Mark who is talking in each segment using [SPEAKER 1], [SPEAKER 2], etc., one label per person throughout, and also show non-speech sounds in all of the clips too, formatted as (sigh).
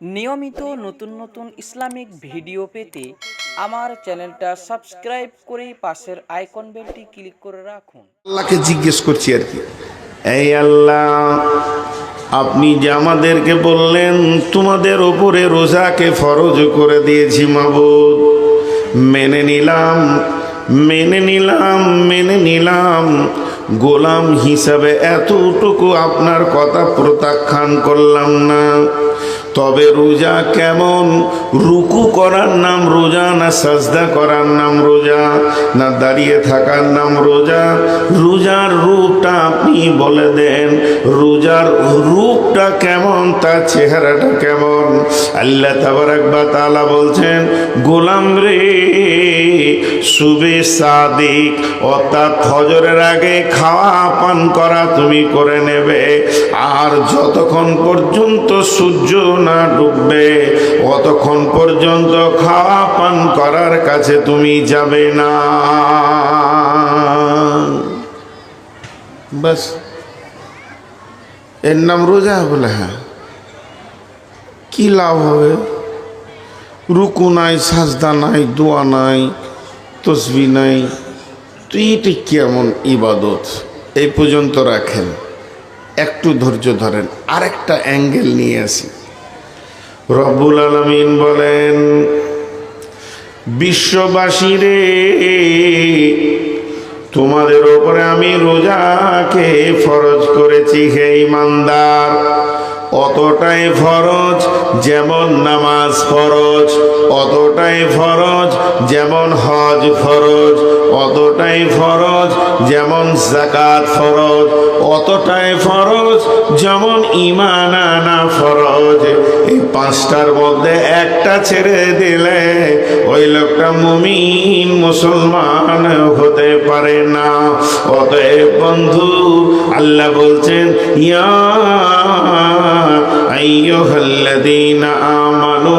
[SPEAKER 1] নিয়মিত নতুন নতুন ইসলামিক ভিডিও পেতে আমার চ্যানেলটা সাবস্ক্রাইব করে পাশের আইকন বেলটি ক্লিক করে রাখুন।
[SPEAKER 2] আল্লাহকে জিজ্ঞেস করছি আর কি, এই আল্লাহ, আপনি যে আমাদেরকে বললেন, তোমাদের ওপরে রোজাকে ফরজ করে দিয়েছি মাবুদ। মেনে নিলাম মেনে নিলাম মেনে নিলাম। গোলাম হিসাবে এতটুকু আপনার কথা প্রত্যাখ্যান করলাম না। তবে রোজা কেমন? রুকু করার নাম রোজা না সাজদা করার নাম রোজা? না দাঁড়িয়ে থাকার নাম রোজা? রোজার রূপটা আপনি বলে দেন। রোজার রূপটা কেমন? তার চেহারাটা কেমন? আল্লাহ তাবারাকবা তালা বলছেন, গোলাম রে সুবে সাদিক, অর্থাৎ ফজরের আগে খাওয়া পান করা তুমি করে নেবে। আর যতক্ষণ পর্যন্ত সূর্য না ডুববে, অতক্ষণ পর্যন্ত খাওয়া পান করার কাছে তুমি যাবে না। বাস, এর নাম রোজা বলে হ্যাঁ। কি লাভ হবে? রুকু নাই, সাজদা নাই, দোয়া নাই, তসবি নাই। তো এইটা কেমন ইবাদত? এই পর্যন্ত রাখেন। একটু ধৈর্য ধরেন, আরেকটা অ্যাঙ্গেল নিয়ে আসি। রব্বুল আলমিন বলেন বিশ্ববাসী রে তোমাদের ওপরে আমি রোজাকে ফরজ করেছি হে ইমানদার। অতটাই ফরজ যেমন নামাজ ফরজ, অতটাই ফরজ যেমন হজ ফরজ, অতটাই ফরজ যেমন জাকাত ফরজ, অতটাই ফরজ যেমন ইমান আনা ফরজ। পাঁচটার মধ্যে একটা ছেড়ে দিলে ওই লোকটা মুমিন মুসলমান হতে পারে না। অতএব বন্ধু, আল্লাহ বলছেন, ইয়া আইয়ুহাল্লাযীনা আমানু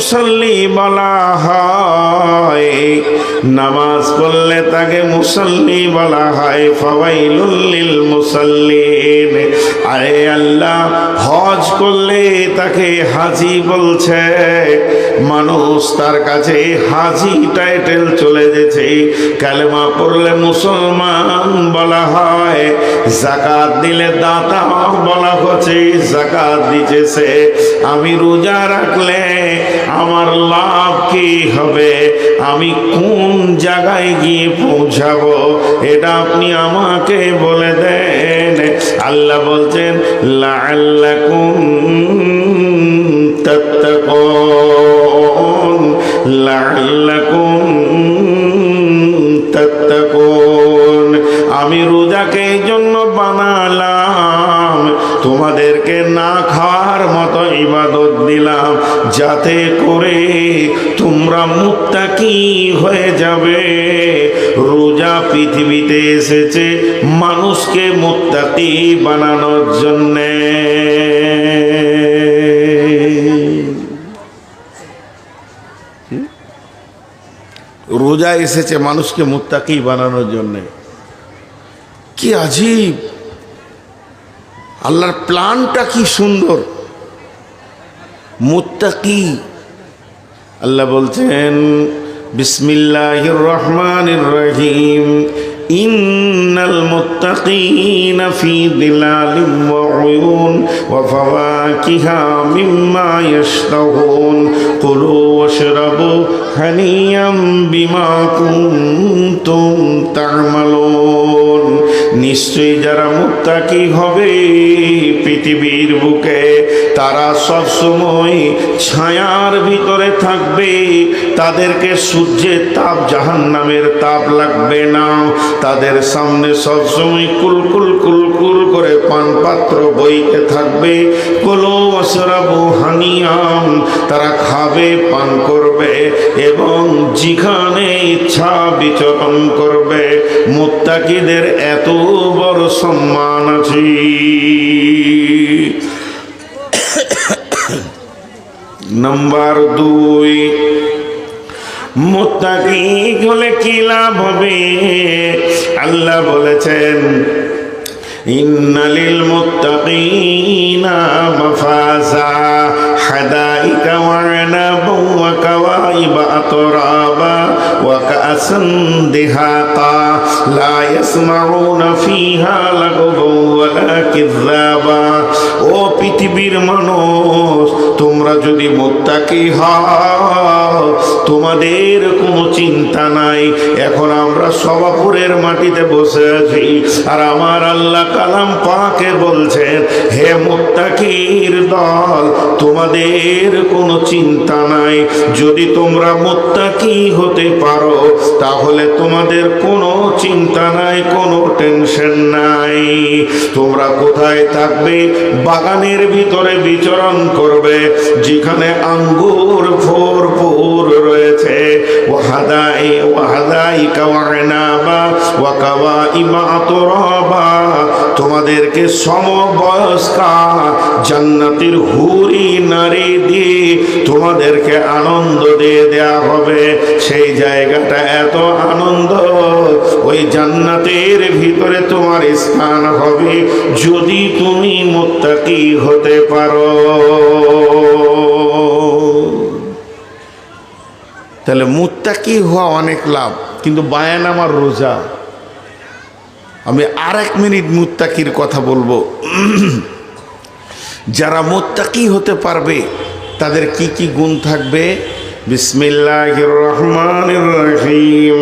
[SPEAKER 2] মুসল্লি বলা হয়। নামাজ পড়লে তাকে মুসল্লি বলা হয়। ফওয়াইলুল মুসল্লিন। আরে আল্লাহ, হজ করলে তাকে হাজি বলছে। মানুষ তার কাছে হাজি টাইটেল চলে গেছে। কালেমা পড়লে মুসলমান বলা হয়। জাকাত দিলে দাতা বলা হচ্ছে, জাকাত দিতেছে। আমি রোজা রাখলে আমার লাভ কি হবে? আমি কোন জায়গায় গিয়ে পৌঁছাবো? এটা আপনি আমাকে বলে দেন। আল্লাহ বলছেন আমি রোজাকে এই জন্য তোমাদেরকে না খাওয়ার মতো ইবাদত দিলাম, যাতে করে তোমরা মুত্তাকি হয়ে যাবে। রোজা পৃথিবীতে এসেছে মানুষকে মুত্তাকি বানানোর জন্যে। রোজা এসেছে মানুষকে মুত্তাকি বানানোর জন্যে। কি আজীব! আল্লাহর প্ল্যানটা কি সুন্দর। মুত্তাকি আল্লাহ বলছেন বিসমিল্লাহ রহমান রহিম। ফি দিলালিম ওয়া উয়ুন ওয়া ফাওয়াকিহা মিম্মা ইয়াশতাহুন কুলু ওয়াশরাবু হানিয়াম বিমা কুনতুম তা'মালুন। নিশ্চয়ই যারা মুত্তাকি হবে পৃথিবীর বুকে তারা সব সময় ছায়ার ভিতরে থাকবে। তাদেরকে সূর্যের তাপ, জাহান্নামের তাপ লাগবে না। তাদের সামনে সবসময় কুলকুল কুলকুল করে পান পাত্র বইতে থাকবে। কলো অসরাবু হানিয়াম, তারা খাবে, পান করবে এবং যেখানে ইচ্ছা বিচরণ করবে। মুত্তাকিদের এত বড় সম্মান আছে। (coughs) নাম্বার দুই মুত্তাকি হলে কি লাভ হবে? আল্লাহ বলেছেন ইন্নালিল মুত্তাকিনা মাফাজা হাদাইকা ওয়া কাসান দিহাকা লা ইয়াসমাউনা ফিহা লাগবা ওয়ালা কিযাবা ও পৃথিবীর মানুষ, তোমরা যদি মুত্তাকি হও, তোমাদের কোনো চিন্তা নাই। এখন আমরা সবাপুরের মাটিতে বসে আছি আর আমার আল্লাহ কালাম পাকে বলছেন, হে মুত্তাকির দল, তোমাদের কোনো চিন্তা নাই। যদি তোমরা মুত্তাকি হতে পারো? তাহলে তোমাদের কোনো চিন্তা নাই, কোনো টেনশন নাই। তোমরা কোথায় থাকবে? বাগানের ভিতরে বিচরণ করবে, যেখানে আঙ্গুর ভরপুর রয়েছে। ওয়াহাদাই ওয়াহাদাই কাওয়ানাবা ওয়া কাওয়াইমা আতরাবা। তোমাদেরকে সমবয়স্কা জান্নাতের হুরি নারী দিয়ে তোমাদেরকে আনন্দ দিয়ে দেয়া হবে। সেই জায়গাটা এত আনন্দ, ওই জান্নাতের ভিতরে তোমার স্থান হবে যদি তুমি মুত্তাকি হতে পারো। তাহলে মুত্তাকি হওয়া অনেক লাভ, কিন্তু বায়ান আমার রোজা। আমি আর এক মিনিট মুত্তাকির কথা বলব। যারা মুত্তাকি হতে পারবে, তাদের কি কি গুণ থাকবে? রহিম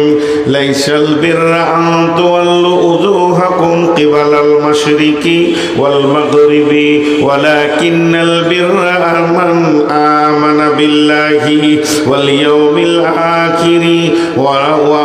[SPEAKER 2] লাইসাল বিররা আন তুওয়াল্লু উজুহাকুম কিবালাল মাশরিকি ওয়াল মাগরিবি, ওয়ালাকিন্নাল বিররা মান আমানা বিল্লাহি ওয়াল ইয়াউমিল আখিরি। ওয়া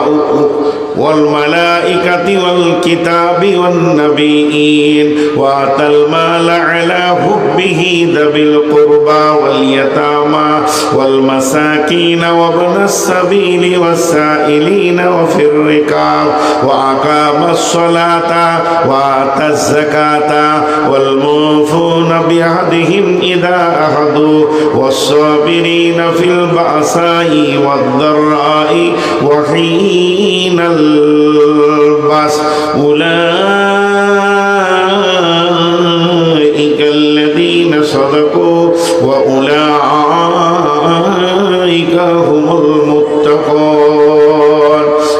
[SPEAKER 2] والملائكة والكتاب والنبيين وآتى المال على حبه ذوي القربى واليتامى والمساكين وابن السبيل والسائلين وفي الركاب وأقام الصلاة وآتى الزكاة والموفون بعهدهم إذا أخذوا والصابرين في البأساء والضراء وحين البأس أولئك الذين صدقوا وأولئك هم المتقون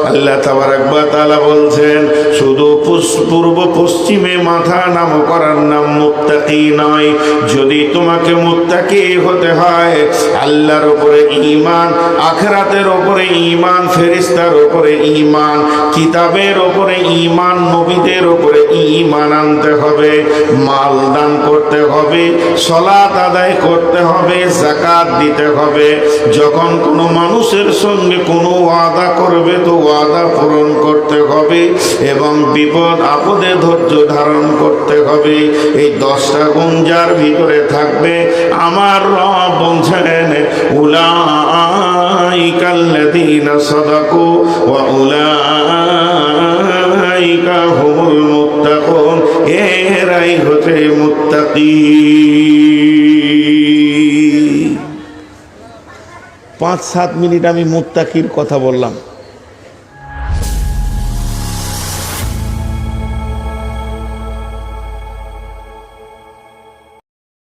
[SPEAKER 2] আল্লাহ তাবারাকবা তাআলা বলছেন শুধু পূর্ব পশ্চিমে মাথা নাম করার নাম মুত্তাকি নয়। যদি তোমাকে মুত্তাকি হতে হয়, আল্লাহর উপরে ঈমান, আখরাতের উপরে ঈমান, ফেরেশতার উপরে ঈমান, কিতাবের উপরে ঈমান, নবীদের উপরে ঈমান আনতে হবে মাল দান করতে হবে, সলাত আদায় করতে হবে জাকাত দিতে হবে। যখন কোনো মানুষের সঙ্গে কোনো ওয়াদা করবে, তো ওয়াদা পূরণ করতে হবে। এবং বিপদ আপদে ধৈর্য ধারণ করতে হবে। এই দশটা গুণ যার ভিতরে থাকবে, আমার রব বলছেন, উলাইকাল্লাযীনা সাদাকু ওয়া উলাইকা হুমুল মুত্তাকুন। এরাই হচ্ছে মুত্তাকি। পাঁচ সাত মিনিট আমি মুত্তাকির কথা বললাম।